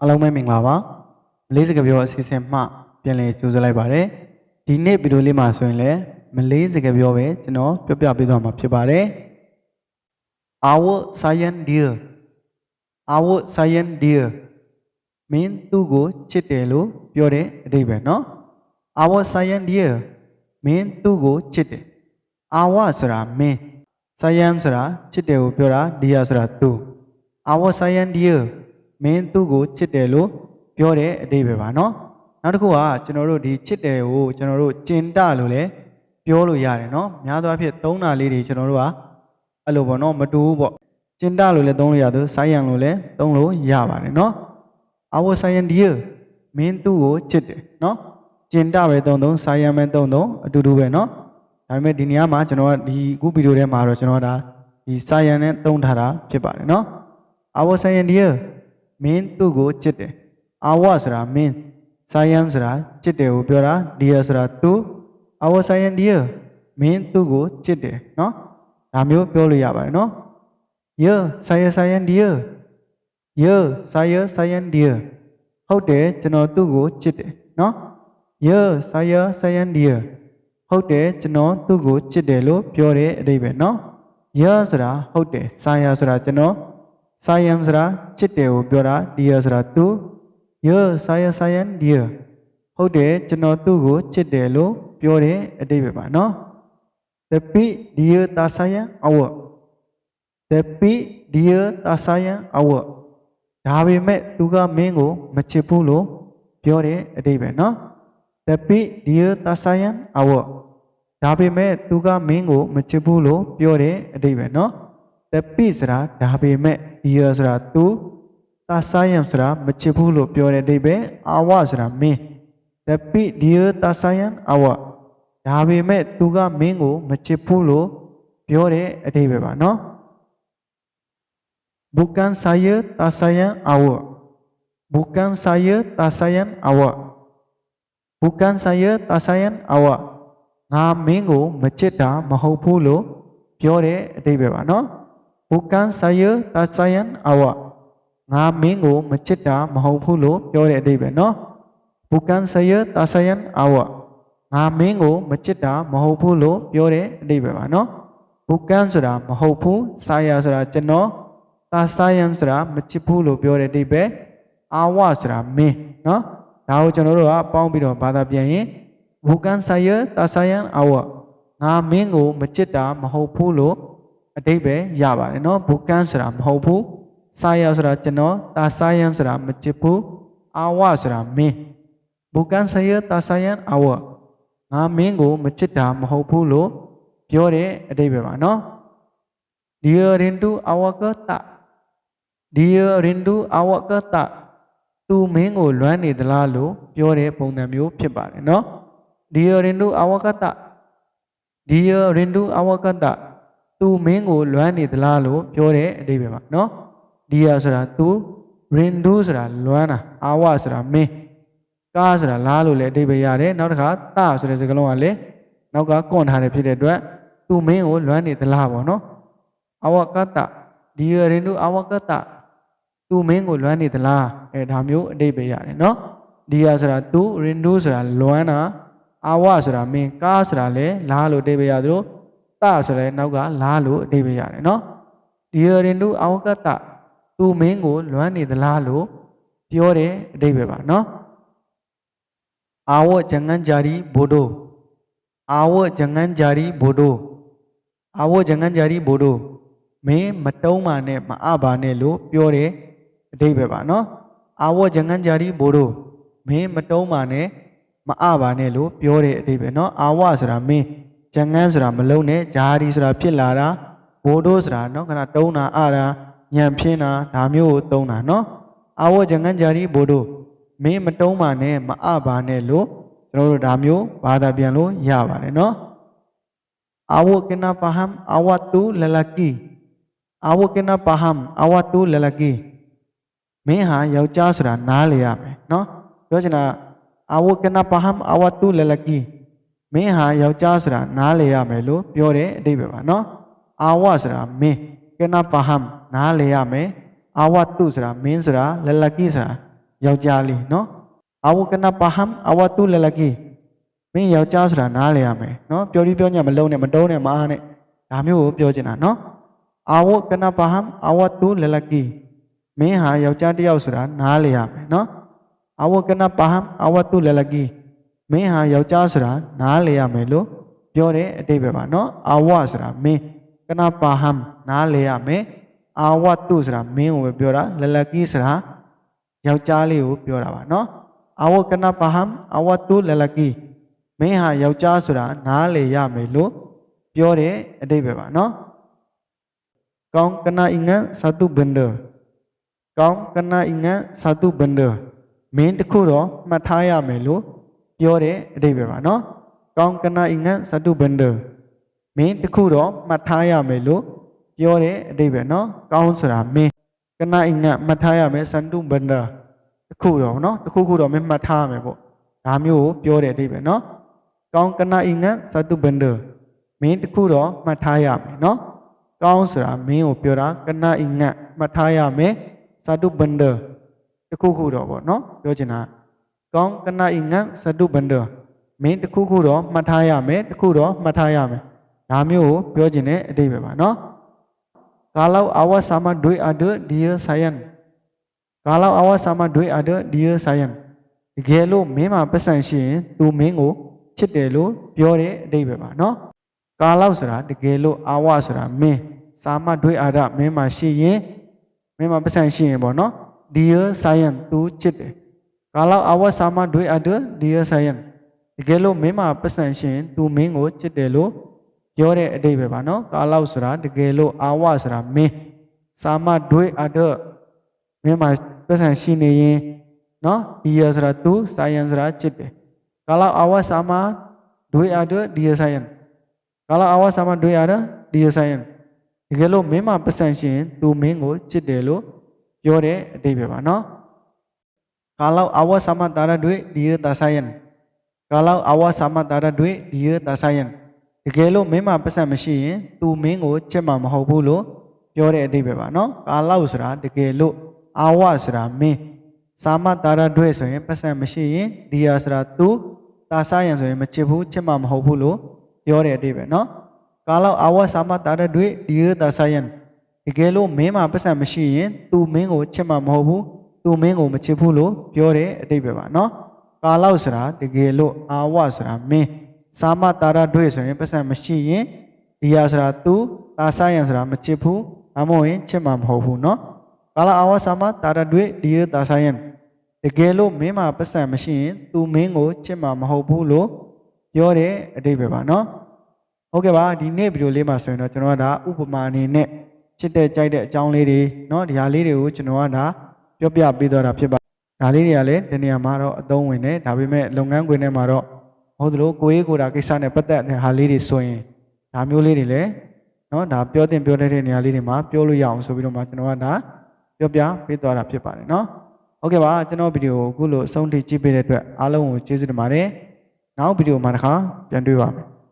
အားလုံးပဲမင်္ဂလာပါမလေးစကားပြောအစီအစဉ်မှပြန်လည်ကြိုဆိုလိုက်ပါတယ်ဒီနေ့ဗီဒီယိုလေးမှာဆိုရင်လည်းမလေးစကားပြောပဲကျွန်တော်ပြောပြပေးသွားမှာဖြစ်ပါတယ် our science dear our science dear မင်းသူ့ကိုချစ်တယ်လို့ပြောတဲ့အဓိပ္ပာယ်နော် our science dear မင်းသူ့ကိုချစ်တယ် our ဆိုတာမင်း science ဆိုတာချစ်တယ်ကိုပြောတာ dear ဆိုတာသူ our science dear မင်းသူ့ကိုချစ်တယ်လို့ပြောတဲ့အတိပဲပါနော်နောက်တစ်ခုကကျွန်တော်တို့ဒီချစ်တယ်ကိုကျွန်တော်တို့ကျင်တလို့လည်းပြောလို့ရတယ်နော်များသောအားဖြင့်သုံးတာလေးတွေကျွန်တော်တို့ကအဲ့လိုပေါ့နော်မတူဘူးပေါ့ကျင်တလို့လည်းသုံးလို့ရသူဆိုင်ရန်လို့လည်းသုံးလို့ရပါတယ်နော် our science dear မင်းသူ့ကိုချစ်တယ်နော်ကျင်တပဲသုံးသုံးဆိုင်ရန်ပဲသုံးသုံးအတူတူပဲနော်ဒါပေမဲ့ဒီနေရာမှာကျွန်တော်ကဒီအခုဗီဒီယိုထဲမှာတော့ကျွန်တော်ကဒါဒီဆိုင်ရန်နဲ့သုံးထားတာဖြစ်ပါတယ်နော် our science dear မင်းသူ့ကိုချစ်တယ်အာဝဆိုတာမင်းစာယမ်ဆိုတာချစ်တယ်ကိုပြောတာဒီယဆိုတာသူအာဝစာယမ်ဒီယမင်းသူ့ကိုချစ်တယ်နော်ဒါမျိုးပြောလို့ရပါတယ်နော်ယစာယစာယမ်ဒီယယစာယစာယမ်ဒီယဟုတ်တယ်ကျွန်တော်သူ့ကိုချစ်တယ်နော်ယစာယစာယမ်ဒီယဟုတ်တယ်ကျွန်တော်သူ့ကိုချစ်တယ်လို့ပြောတဲ့အဓိပ္ပာယ်နော်ယဆိုတာဟုတ်တယ်စာယဆိုတာကျွန်တော် sayang sera cedew biara dia sera tu. Ya saya sayan dia. Hode ceno tu go cedew lo biara ade beba no? Tapi dia tak sayang awak. Tapi dia tak sayang awak. Dah bima tu ga mengo macam pulu biara ade beba no? Tapi dia tak sayan awak. Dah bima tu ga mengo macam pulu biara ade beba no? Tapi sera dah bima iya sura tu ta sa yam sura ma che bu lo pyo tapi dia ta sa yam awa da be me tu ga min ko ma bukan saya ta sa yam bukan saya ta sa yam bukan saya ta sa yam awa nga min ko ma che da ma hou bukan saya tak sayang awak ငါမင်းကိုမချစ်တာမဟုတ်ဘူးလို့ပြောတဲ့အဓိပ္ပာယ်เนาะ bukan saya tak sayang awak ငါမင်းကိုမချစ်တာမဟုတ်ဘူးလို့ပြောတဲ့အဓိပ္ပာယ်ပါเนาะ bukan ဆိုတာမဟုတ်ဘူး saya ဆိုတာကျွန်တော် တာဆိုင်ယမ်ဆိုတာမချစ်ဘူးလို့ပြောတဲ့အဓိပ္ပာယ်အာဝဆိုတာမင်းเนาะဒါကိုကျွန်တော်တို့ကပေါင်းပြီးတော့ဘာသာပြန်ရင်ဘူကန်ဆိုင်ယတာဆိုင်ယမ်အာဝငါမင်းကိုမချစ်တာမဟုတ်ဘူးလို့ အတိပဲရပါတယ်နော်ဘုကန်းဆိုတာမဟုတ်ဘူးစာယဆိုတာကျွန်တော်တာစာယံဆိုတာမချစ်ဘူးအာဝဆိုတာမင်းဘုကန်းစာယတာစာယံအာဝငါမင်းကိုမချစ်တာမဟုတ်ဘူးလို့ပြောတဲ့အတိပဲပါနော် dear into our ka ta dear into our ka ta သူမင်းကိုလွမ်းနေသလားလို့ပြောတဲ့ပုံစံမျိုးဖြစ်ပါတယ်နော် dear into our ka ta dear into our ka ta သူမင်းကိုလွမ်းနေသလားလို့ပြောတဲ့အတိပ္ပယ်ပါနော်ဒီယာဆိုတာသူရင်ဒူးဆိုတာလွမ်းတာအာဝဆိုတာမင်းကားဆိုတာလားလို့လည်းအတိပ္ပယ်ရတယ်နောက်တစ်ခါတဆိုတဲ့စကားလုံးကလည်းနောက်ကကွန်ထားတယ်ဖြစ်တဲ့အတွက်သူမင်းကိုလွမ်းနေသလားပေါ့နော်အဝကတဒီရင်ဒူးအဝကတသူမင်းကိုလွမ်းနေသလားအဲဒါမျိုးအတိပ္ပယ်ရတယ်နော်ဒီယာဆိုတာသူရင်ဒူးဆိုတာလွမ်းတာအာဝဆိုတာမင်းကားဆိုတာလည်းလားလို့အတိပ္ပယ်ရသလို တဆိုလဲနောက်ကလာလို့အတိပရတယ်နော်ဒီရင်တုအောကတသူမင်းကိုလွမ်းနေသလားလို့ပြောတယ်အတိပပါနော်အာဝဂျငန်းဂျာရီဘိုဒိုအာဝဂျငန်းဂျာရီဘိုဒိုအာဝဂျငန်းဂျာရီဘိုဒိုမင်းမတုံးပါနဲ့မအပါနဲ့လို့ပြောတယ်အတိပပါနော်အာဝဂျငန်းဂျာရီဘိုဒိုမင်းမတုံးပါနဲ့မအပါနဲ့လို့ပြောတဲ့အတိပနော်အာဝဆိုတာမင်းဂျငန်းဆိုတာမလုံးနဲ့ဂျာရီဆိုတာဖြစ်လာတာဘိုဒိုဆိုတာနော်ခဏတုံးတာအတာညံပြင်းတာဒါမျိုးကိုတုံးတာနော်အာဝဂျငန်းဂျာရီဘိုဒိုမင်းမတုံးပါနဲ့မအပါနဲ့လို့ကျွန်တော်တို့ဒါမျိုးဘာသာပြန်လို့ရပါတယ်နော် Awak kena faham awak tu lelaki awak kena faham awak tu lelaki မင်းဟာယောက်ျားဆိုတာနားလေရမယ်เนาะပြောချင်တာ awak kena faham awak tu lelaki မ မင်းဟာယောက်ျားဆိုတာနားလေရမယ်လို့ပြောတဲ့အတိပ္ပယ်ပါနော်အာဝဆိုတာမင်းကနပဟမ်နားလေရမယ်အာဝတုဆိုတာမင်းဆိုတာလလကိဆိုတာယောက်ျားလေးနော်အာဝကနပဟမ်အာဝတုလလကိမင်းယောက်ျားဆိုတာနားလေရမယ်နော်ပြောပြီးပြောညမလုံးနဲ့မတုံးနဲ့မအားနဲ့ဒါမျိုးကိုပြောချင်တာနော်အာဝကနပဟမ်အာဝတုလလကိမင်းဟာယောက်ျားတယောက်ဆိုတာနားလေရမယ်နော်အာဝကနပဟမ်အာဝတုလလကိ မင်းဟာယောက်ျားဆိုတာနားလေရမယ်လို့ပြောတဲ့အတိတ်ပဲပါနော်အာဝဆိုတာမင်းကနာပါဟမ်နားလေရမယ်အာဝတုဆိုတာမင်းကိုပဲပြောတာလလကီဆိုတာယောက်ျားလေးကိုပြောတာပါနော်အာဝကနာပါဟမ်အဝတုလလကီမင်းဟာယောက်ျားဆိုတာနားလေရမယ်လို့ပြောတဲ့အတိတ်ပဲပါနော်ကောင်းကနာအင်္ဂန်သတုဘန္ဒကောင်းကနာအင်္ဂန်သတုဘန္ဒမင်းတစ်ခုတော့မှတ်ထားရမယ်လို့ ပြောတဲ့အတိတ်ပဲပါနော်ကောင်းကနာအင်္ဂန်သတုဘန္ဒမင်းတစ်ခုတော့မှတ်ထားရမယ်လို့ပြောတဲ့အတိတ်ပဲနော်ကောင်းဆိုတာမင်းကနာအင်္ဂန်မှတ်ထားရမယ်သတုဘန္ဒတစ်ခုတော့နော်တစ်ခုခုတော့မင်းမှတ်ထားရမယ်ပေါ့ဒါမျိုးကိုပြောတဲ့အတိတ်ပဲနော်ကောင်းကနာအင်္ဂန်သတုဘန္ဒမင်းတစ်ခုတော့မှတ်ထားရမယ်နော်ကောင်းဆိုတာမင်းကိုပြောတာကနာအင်္ဂန်မှတ်ထားရမယ်သတုဘန္ဒတစ်ခုခုတော့ပေါ့နော်ပြောချင်တာ ကောင်းကနာအင်္ဂန်သတုဘန္ဒမင်းတစ်ခုခုတော့မှတ်ထားရမယ်တစ်ခုတော့မှတ်ထားရမယ်ဒါမျိုးကိုပြောချင်တဲ့အတိတ်ပဲပါနော် kalau awak sama duit ada dia sayang kalau awak sama duit ada dia sayang တကယ်လို့မင်းမှာပတ်စံရှိရင်သူမင်းကိုချစ်တယ်လို့ပြောတဲ့အဓိပ္ပာယ်ပါနော်ကာလောက်ဆိုတာတကယ်လို့အာဝဆိုတာမင်းစာမတွေးအာရမင်းမှာရှိရင်မင်းမှာပတ်စံရှိရင်ပေါ့နော် dear sayang သူချစ်တယ် ကာလောက်အာဝစာမတွေးအာရ dear sayang တကယ်လို့မင်းမှာပတ်စံရှိရင်သူမင်းကိုချစ်တယ်လို့ပြောတဲ့အဓိပ္ပာယ်ပါနော်ကာလောက်ဆိုတာတကယ်လို့အာဝဆိုတာမင်းစာမတွေးအာရမင်းမှာပတ်စံရှိနေရင်နော်ဒီရဆိုတာသူဆိုင်ယန်ဆိုတာချစ်တယ် kalau awak sama duit ada dia sayang kalau awak sama duit ada dia sayang တကယ်လို့မင်းမပတ်စံရှင်သူမင်းကိုချစ်တယ်လို့ပြောတဲ့အတိတ်ပဲပါနော် Kalau awak sama tara duit, dia tak sayang. Kalau awak sama tara duit, dia tak sayang. Jikalau memang apa sahaja mesin, eh. tu minggu cuma mahu bulu, jore di bawa. No, kalau sura, jikalau awas sura, me sama tara duit soye, eh, apa sahaja mesin eh. dia sura tu tak sayang soye, macam bu cuma mahu bulu, jore di bawa. No, kalau awak sama tara duit, dia tak sayang. Jikalau memang apa sahaja mesin, tu minggu cuma mahu bulu, သူမင်းကိုမချစ်ဘူးလို့ပြောတဲ့အတိပဲပါเนาะကာလောက်ဆိုတာတကယ်လို့အာဝဆိုတာမင်းစာမတာရတွေ့ဆိုရင်ပတ်စံမရှိရင်ဒီယာဆိုတာသူတာဆာယံဆိုတာမချစ်ဘူးအမဟုတ်ရင်ချစ်မှာမဟုတ်ဘူးเนาะ kalau awak sama tak ada duit dia tak sayang တကယ်လို့မင်းမှာပတ်စံမရှိရင်သူမင်းကိုချစ်မှာမဟုတ်ဘူးလို့ပြောတဲ့အတိတ်ပဲပါเนาะဟုတ်ကဲ့ပါဒီနေ့ဗီဒီယိုလေးမှာဆိုရင်တော့ကျွန်တော်ကဒါဥပမာအနေနဲ့ချစ်တဲ့ကြိုက်တဲ့အကြောင်းလေးတွေเนาะဒီဟာလေးတွေကိုကျွန်တော်ကဒါ ပြောပြပေးသွားတာဖြစ်ပါဒါလေးတွေကလည်းဒီနေရာမှာတော့အသုံးဝင်တယ်ဒါပေမဲ့လုပ်ငန်းခွင်ထဲမှာတော့မဟုတ်သလိုကိုယ်ရေးကိုယ်တာကိစ္စနဲ့ပတ်သက်တဲ့ဟာလေးတွေဆိုရင်ဒါမျိုးလေးတွေလည်းနော်ဒါပြောတင်ပြောတဲ့နေရာလေးတွေမှာပြောလို့ရအောင်ဆိုပြီးတော့မှကျွန်တော်ကဒါပြောပြပေးသွားတာဖြစ်ပါတယ်နော်ဟုတ်ကဲ့ပါကျွန်တော်ဗီဒီယိုအခုလို့အဆုံးထိကြည့်ပေးတဲ့အတွက်အားလုံးကိုကျေးဇူးတင်ပါတယ်နောက်ဗီဒီယိုမှာတစ်ခါပြန်တွေ့ပါမယ်